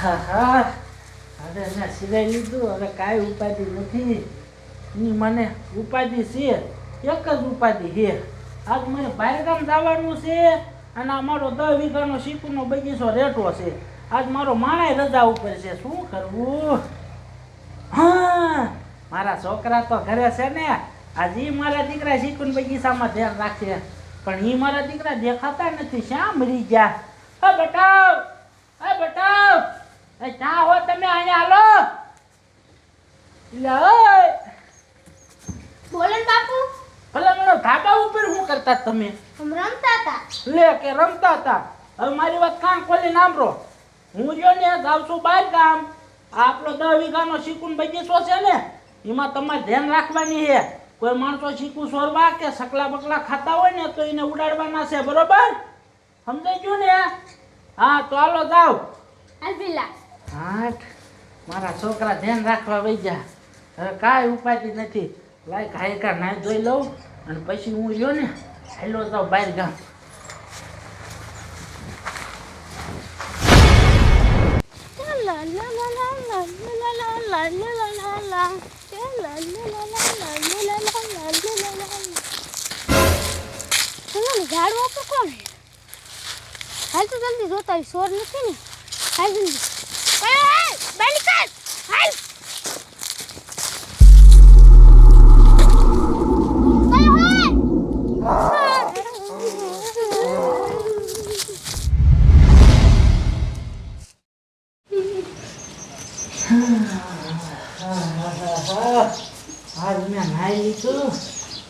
હવે એને સિલાઈ લીધું. હવે કાંઈ ઉપાધિ નથી. ની મને ઉપાધિ છે. એક જ ઉપાધિ છે. આજ મને બહારગામ જવાનું છે અને આ મારો દસ વીઘાનો શીકુનો બગીચો રેટો છે. આજ મારો માણાય રજા ઉપર છે. શું કરવું? હા, મારા છોકરા તો ઘરે છે ને. આજ એ મારા દીકરા શીકુન બગીચામાં ધ્યાન રાખે પણ એ મારા દીકરા દેખાતા નથી. શ્યામ મરી ગયા. હા બટાવ! હા બટાવ! ક્યાં હો તમે અહીંયા હાલો. લે ઓય બોલો ને બાપુ. ભલા ધાબા ઉપર શું કરતા તમે? રમતા હતા. લે કે રમતા હતા. હવે મારી વાત કાન ખોલી નામરો? હું રહ્યો ને જાઉં છું બહાર ગામ. આપણો દસ વીઘાનો શીકુન બગીચો છે ને એમાં તમારે ધ્યાન રાખવાની છે. કોઈ માણસો શીકું સોરવા કે સકલા બકલા ખાતા હોય ને તો એને ઉડાડવાના છે બરોબર? સમજાઈ ગયું ને? હા તો હાલો જાઓ. અલબિલા આઠ. મારા છોકરા ધ્યાન રાખવા વહી ગયા હવે કાંઈ ઉપાતી નથી. લાઈક હાયકા નાઈ જોઈ લઉં અને પછી હું રહ્યો ને હેલો તો બહાર ગામ. ઝાડ વાપરો કોણ? હાલ તો જલ્દી જોતા સોર નથી ને. હાલ જલ્દી. બાલી કર હાલ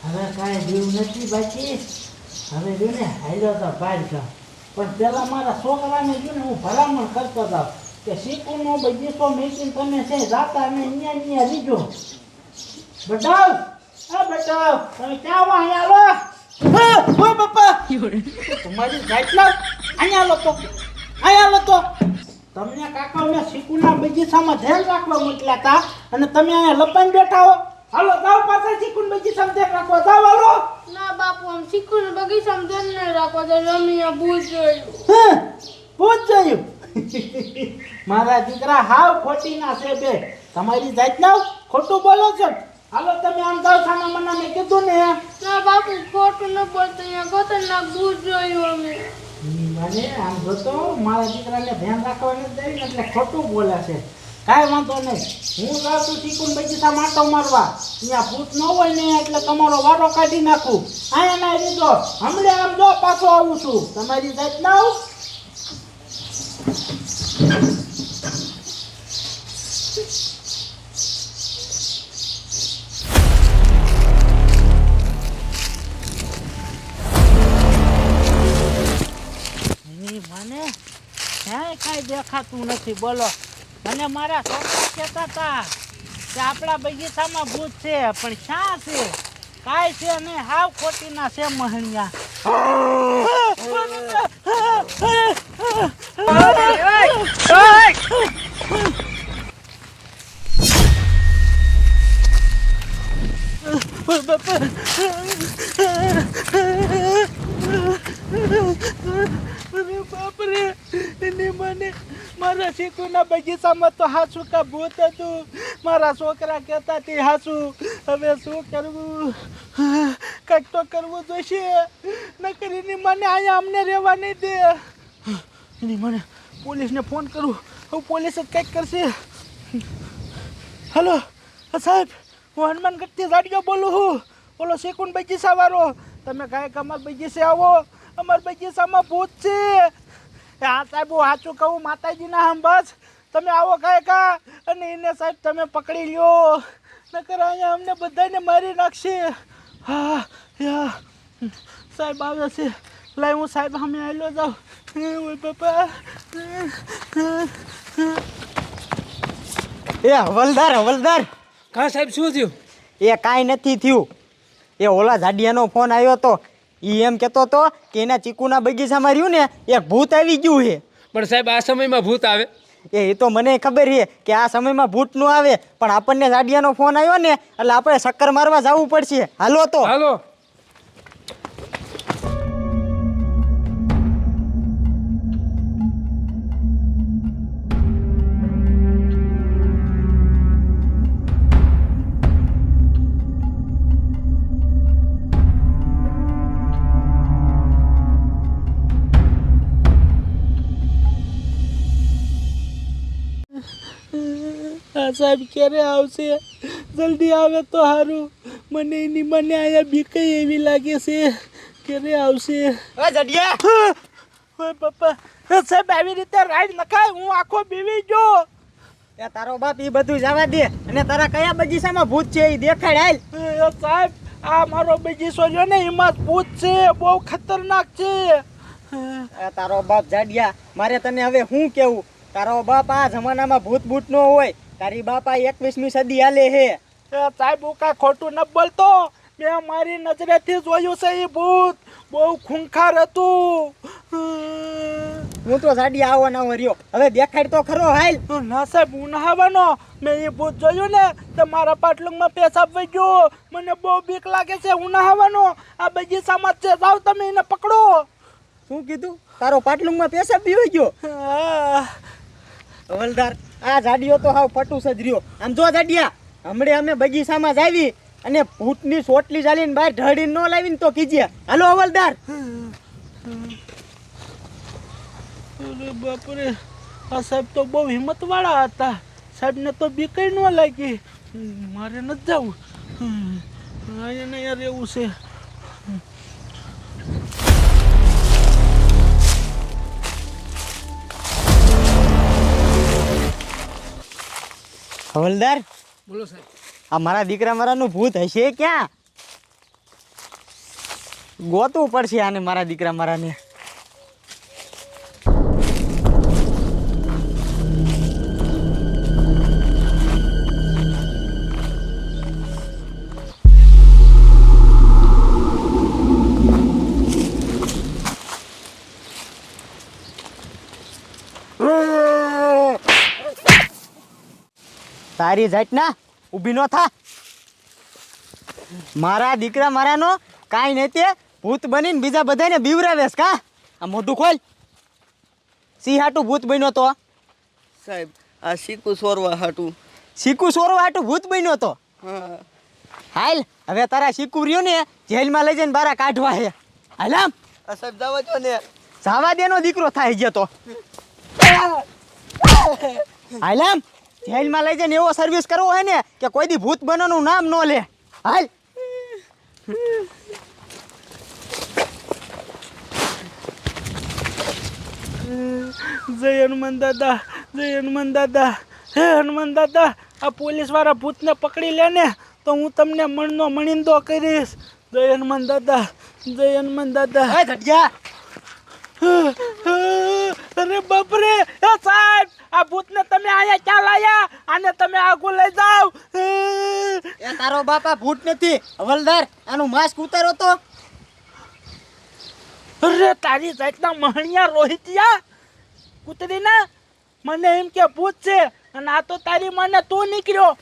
હવે કાંઈ જીવ નથી બાકી હવે જો ને હાલ્યો તો બહાર ગામ પણ પેલા મારા છોકરાને જો ને હું ભલામણ કરતો હતો કે શીકુનો બગીચો મેકીને તમે છે જાતા અમે અહીંયા અહીંયા લીધો. બટાવ આ બટાવ તમે ક્યાં આવો અહીંયા આવો. ઓ બાપા તમારી જાત લાવ અહીંયા આવો તો અહીંયા આવો તો. તમને કાકા મેં શીખુના બગીચામાં ધ્યાન રાખવા મોકલ્યા હતા અને તમે અહીંયા લપન બેઠા હો. હાલો જાઓ પાછા શીખુન બગીચામાં ધ્યાન રાખવા જાઓ હાલો. ના બાપુ આમ શીખુન બગીચામાં ધ્યાન રાખો રાખવા દે રમીયા ભૂત જોયું. હા, ભૂત જોયું. મારા દીકરા હાવ ખોટી ના છે બે. તમારી જાત ના ખોટું બોલો છો. હાલો તમે આમ જાઓ સાના મના મેં કીધું ને? ના બાપુ ખોટું ન બોલતો. અહીંયા ખતરનાક ભૂત જોયું અમે. મને આમ જોતો મારા દીકરાને ધ્યાન રાખવાનું નથી દઈ એટલે ખોટું બોલે છે. કાંઈ વાંધો નહીં. હું જાઉં છું ચીકુન બગીચા માટો મારવા. અહીંયા ભૂત ન હોય ને એટલે તમારો વારો કાઢી નાખું. અહીંયા ના રીધો હમણાં આમ જો પાછો આવું છું. તમારી જાત ના આવું ની મને ક્યાંય કાંઈ દેખાતું નથી. બોલો. મને મારા છોકરા કહેતા હતા કે આપણા બગીચામાં ભૂત છે પણ શા છે? કાંઈ છે નહીં. હાવ ખોટીના છે મહણિયા. અરે બાપરે એને મને શીખુના બગીચામાં તો હાસું કા ભૂત હતું? મારા છોકરા કહેતા તે હાચું. હવે શું કરવું? કંઈક તો કરવું જોઈશે. નકર એની મને અહીંયા અમને રહેવા નહીં દે. એની મને પોલીસને ફોન કરું. હું પોલીસ જ કંઈક કરશે. હલો, સાહેબ, હું હનુમાનગઢથી જાડિયો બોલું છું. બોલો, શેકુન બગીચા વાળો તમે કાંઈક અમારા બગીચે આવો. અમારા બગીચામાં ભૂત છે. હા સાહેબ હું સાચું કહું માતાજીના હમ બસ. તમે આવો કાંઈ કા. અને એને સાહેબ તમે પકડી લ્યો. નકર અહીંયા અમને બધાને મારી નાખશે. હા યા. સાહેબ આવે છે. લાય હું સાહેબ અમે આવેલો જાઉં. ઓય બાપા. એ હવલદાર હવલદાર. કા સાહેબ શું થયું? એ કાંઈ નથી થયું. એ ઓલા જાડિયાનો ફોન આવ્યો તો એ એમ કહેતો તો કે એના ચીકુના બગીચામાં રહ્યું ને એક ભૂત આવી ગયું છે. પણ સાહેબ આ સમયમાં ભૂત આવે? એ એ તો મને ખબર છે કે આ સમયમાં ભૂતનું આવે પણ આપણને જાડિયાનો ફોન આવ્યો ને એટલે આપણે ચક્કર મારવા જવું પડશે. હાલો તો. હાલો. આ સાહેબ ક્યારે આવશે? જલ્દી આવે તો સારું મને એની મને અહીંયા બીક એવી લાગે છે. ક્યારે આવશે? પપ્પા. સાહેબ આવી રીતે રાઈડ નખાય? હું આખો બીવી ગયો. એ તારો બાપ એ બધું જવા દે. અને તારા કયા બગીચામાં ભૂત છે એ દેખાડ હાલ. સાહેબ આ મારો બગીચો જો ને એમાં ભૂત છે. બહુ ખતરનાક છે. તારો બાપ જાડિયા. મારે તને હવે શું કેવું? તારો બાપ આ જમાનામાં ભૂત ભૂત નો હોય. તારી બાપા એકવીસમી સદી હાલે હે. સાહેબ હું ખોટું ન બોલતો. મેં મારી નજરેથી જોયું છે એ ભૂત. બહુ ખૂંખાર હતું. હું તો સાડી આવો ના રહ્યો. હવે દેખાડ તો ખરો હાલ. ના સાહેબ હું નહાવાનો મેં એ ભૂત જોયું ને તો મારા પાટલુંગમાં પેશાબ વહી ગયો. મને બહુ બીક લાગે છે હું નહાવાનો આ બગીચામાં છે જાવ તમે એને પકડો. શું કીધું? તારો પાટલુંગમાં પેશાબ પીવો ગયો? આહ, હવલદાર, આ જાડિયો તો હાવ પટુ સજર્યો આમ જો જાડિયા, હમણે અમે બગીચામાં જ આવી અને ભૂતની સોટલી ચાલીને બહાર ઢળીને ન લાવીને તો કીજે, હાલો હવલદાર. બાપરે, આ સાહેબ તો બહુ હિંમત વાળા હતા. સાહેબને તો બીક ન લાગી. મારે નથી જવું. અહીંયા યાર એવું છે. હવલદાર? બોલો સાહેબ. આ મારા દીકરા મારાનું ભૂત હશે ક્યાં? ગોતવું પડશે આને મારા દીકરા મારાને. તારી જાતના ઊભી ન થા. મારા દીકરા મારાનો કાંઈ નહીં તે ભૂત બનીને બીજા બધાને બીવરાવેશ કા? આ મોઢું ખોલ. સિંહ હાટું ભૂત બન્યો તો? સાહેબ આ શીકુ સોરવા હાટું. શીકુ સોરવા હાટું ભૂત બન્યો તો? હાલ હવે તારા શીકુ રહ્યું ને જેલમાં લઈ જઈને બારા કાઢવા હે. હાલામ સાહેબ જવા જો ને. જાવા દેનો દીકરો થાય ગયો તો. હાલ આમ. જેલમાં લઈ જઈને એવો સર્વિસ કરવો હોય ને કે કોઈ દી ભૂત બનવાનું નામ ન લે. હાલ. જય હનુમાન દાદા જય હનુમાન દાદા હે હનુમાન દાદા આ પોલીસવાળા ભૂતને પકડી લે ને તો હું તમને મણનો મણિંદો કરીશ. જય હનુમાન દાદા જય હનુમાન દાદા. એ ઘટિયા અરે બપરે! એ સાહેબ આ ભૂતને તમે અહીંયા ક્યાં લાયા? આને તમે આગુ લઈ જાઓ. એ તારો બાપા ભૂત નથી. હવલદાર આનું માસ્ક ઉતારો તો. અરે તારી જાતના મહણિયા રોહિતિયા કૂતરી ના મને એમ કે ભૂત છે અને આ તો તારી મને તું નીકળ્યો.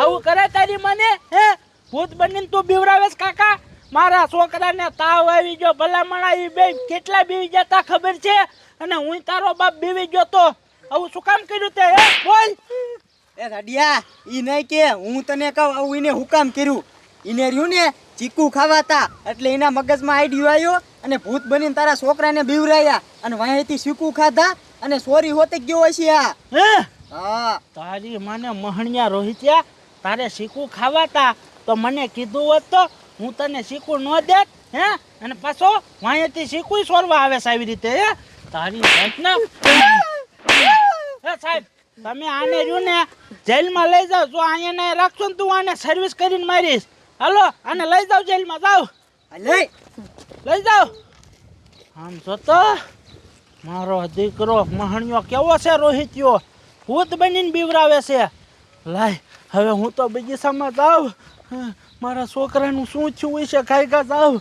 આવું કરે તારી મને હે? ભૂત બનીને તું બીવરાવેશ કાકા? મારા છોકરાને તાવ આવી ગયો ભલામણા એ બે કેટલા બીવી જતા ખબર છે? અને હું તારો બાપ બીવી ગયો તો? આવું શું કામ કર્યું તે હે? બોલ એ રડિયા ઈ નહીં કે હું તને કહું આવું એને હુકામ કર્યું? ઈને રહ્યું ને ચીકુ ખાવાતા એટલે એના મગજમાં આઈડિયો આવ્યો અને ભૂત બનીને તારા છોકરાને બીવરાયા અને વાંહેથી ચીકુ ખાધા અને સોરી હોતે ગયો હશે આ. હા. તારી મને મહણિયા રોહિત્યા તારે ચીકુ ખાવાતા તો મને કીધું હોત તો હું તને શીખું ન દેત હે? અને પાછો વાંયેથી શીખું સોરવા આવે છે આવી રીતે હે? તારી ઘટના હે સાહેબ તમે આને રહ્યું ને જેલમાં લઈ જાઓ. જો અહીંયા રાખશો ને તું આને સર્વિસ કરીને મારીશ. હાલો આને લઈ જાઓ જેલમાં જાઓ. લે લઈ જાઓ. આમ જોતો મારો દીકરો મહણિયો કેવો છે રોહિત્યો ભૂત બનીને બીવરાવે છે. લાય હવે હું તો બીજી બગીચામાં જાઉં. મારા છોકરાનું શું થયું છે? કાંઈ કાંઈ જાઉં